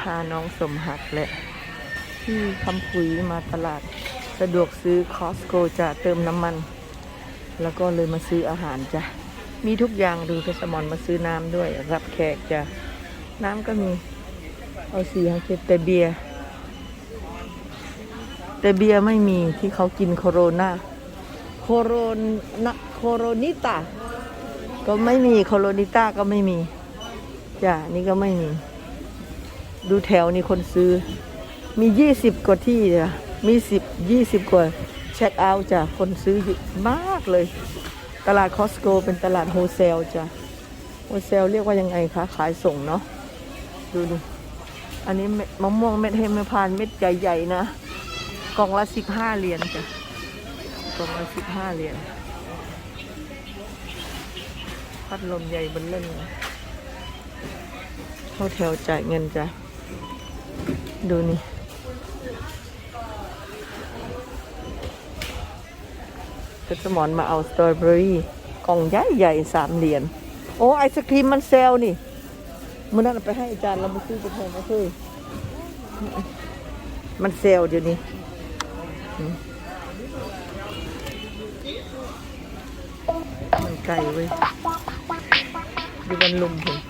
พาน้องสมหักและที่คำพุยมาตลาด สะดวกซื้อคอสโกจะเติมน้ำมัน แล้วก็เลยมาซื้ออาหารจ้ะ มีทุกอย่างดูเพชรมอนมาซื้อน้ำด้วย รับแขกจ้ะ น้ำก็มี เอาสีฮังเกตแต่เบียร์แต่เบียร์ไม่มีที่เขากินโคโรนาโคโรนาโคโรนิตาก็ไม่มีโคโรนิต้าก็ไม่มีจ้ะนี่ก็ไม่มี ดูแถวนี่คนซื้อ มียี่สิบกว่าที่จ้ะมีสิบยี่สิบกว่าเช็คเอาท์จ้ะคนซื้อมากเลย ตลาดคอสโกเป็นตลาดโฮเซลจ้ะโฮเซลเรียกว่ายังไงคะขายส่งเนาะดูดูอันนี้เม็ดมะม่วงเม็ดเฮมพานเม็ดใหญ่ๆนะกล่องละสิบห้าเหรียญจ้ะกล่องละสิบห้าเหรียญพัดลมใหญ่บนเล่นเลยเข้าแถวจ่ายเงินจ้ะ ดูนี่เพชรสมอนมาเอาสตรอเบอรี่กล่องใหญ่ใหญ่ๆสามเหรียญโอ้ไอศครีมมันเซลนี่มื่อนั้นเอาไปให้อาจารย์เราไปซื้อจะแพงก็คือมันเซลเดี๋ยวนี้มันไก่เว้ยดูมันลุมผม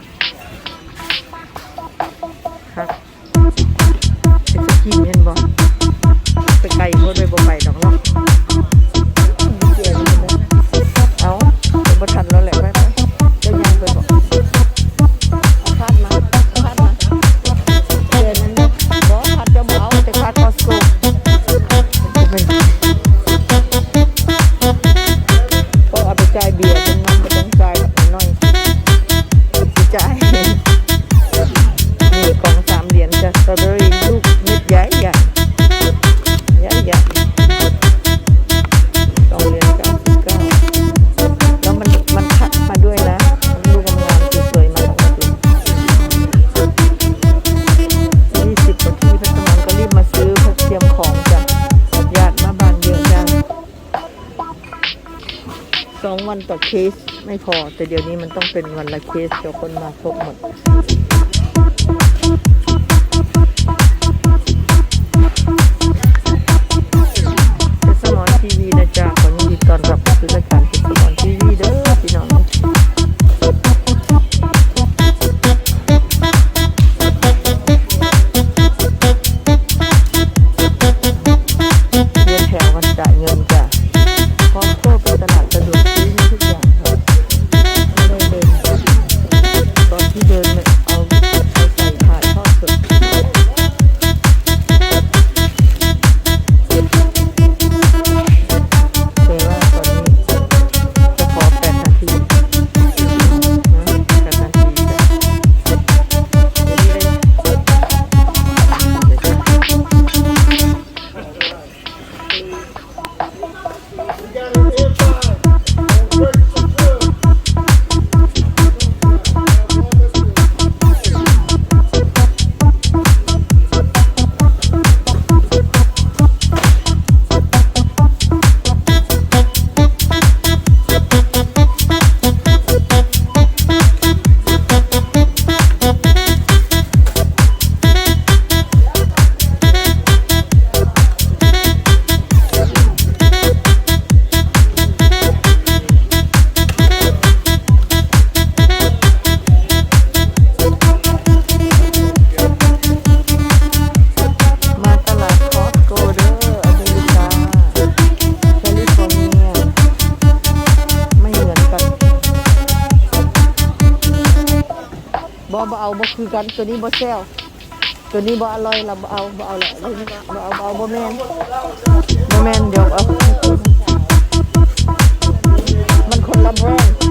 องวันต่อเคสไม่พอ แต่เดี๋ยวนี้มันต้องเป็นวันละเคสเดี๋ยวคนมาครบหมดเพชรสมอนทีวีนะจ๊ะขอยินดีต้อนรับสู่ราย บอบเอาบ่คือกันตัวนี้บ่แซวตัวนี้บ่อร่อยเราบ่เอาบ่เอาละบ่เอาบ่เอาบ่แม่นบ่แม่นเดี๋ยวเอามันคนละแบรนด์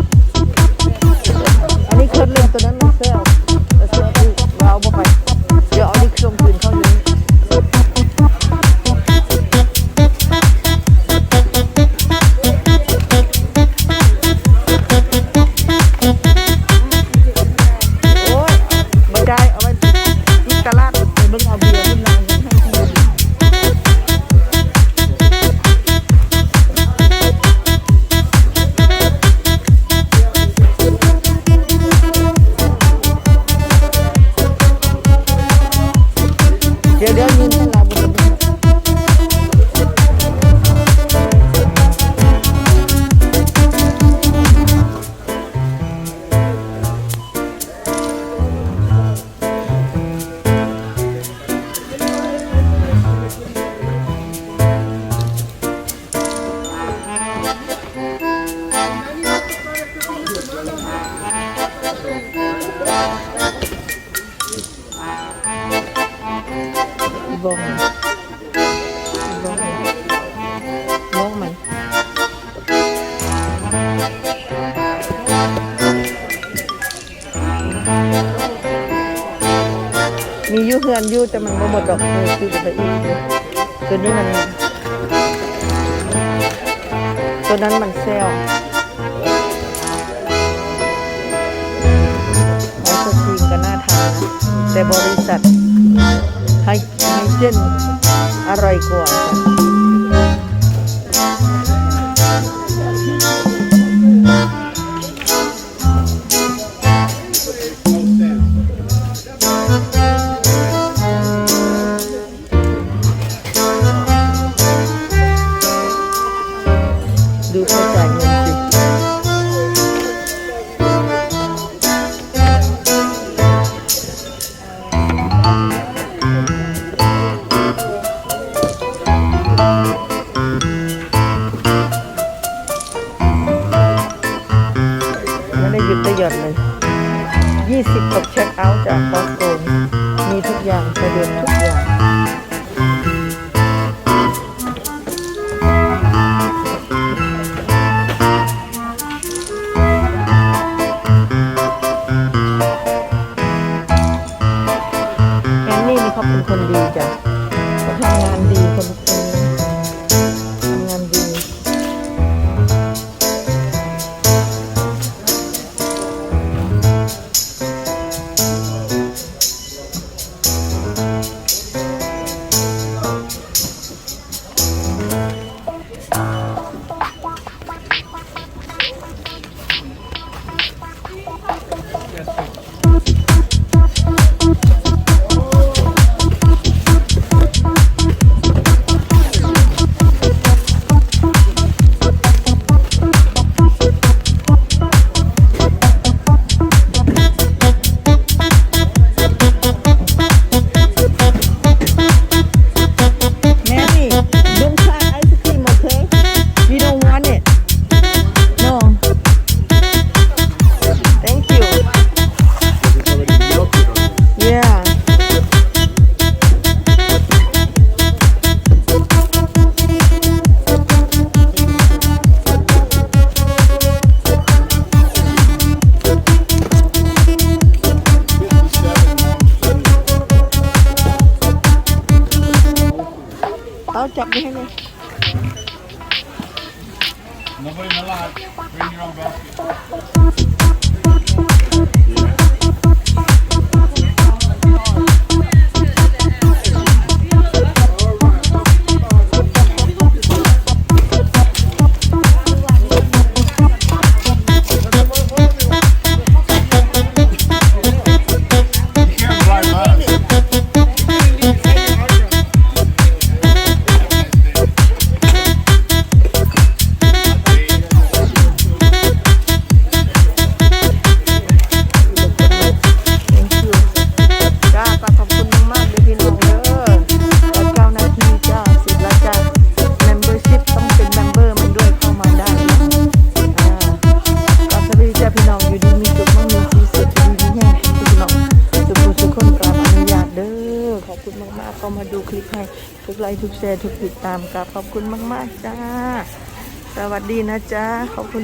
เดี๋ย ฮือนอยู่แต่มันบ่หมดดอกเลยคือจะไปอีกเลยตัวนี้มันตัวนั้นมันเซลไอศครีมก็น่าทานนะแต่บริษัทให้ให้เจนอร่อยกว่าางสะดวกทุกอย่างแอนนี่นี่เขาเป็นคนดีจ้ะเขาทำงานดีคน จับไปให้เลย Nobody in the lot. Bring your own basket. ไลค์ทุกแชร์ทุกติดตามกับขอบคุณมาก ๆ จ้า สวัสดีนะจ้าขอบคุณ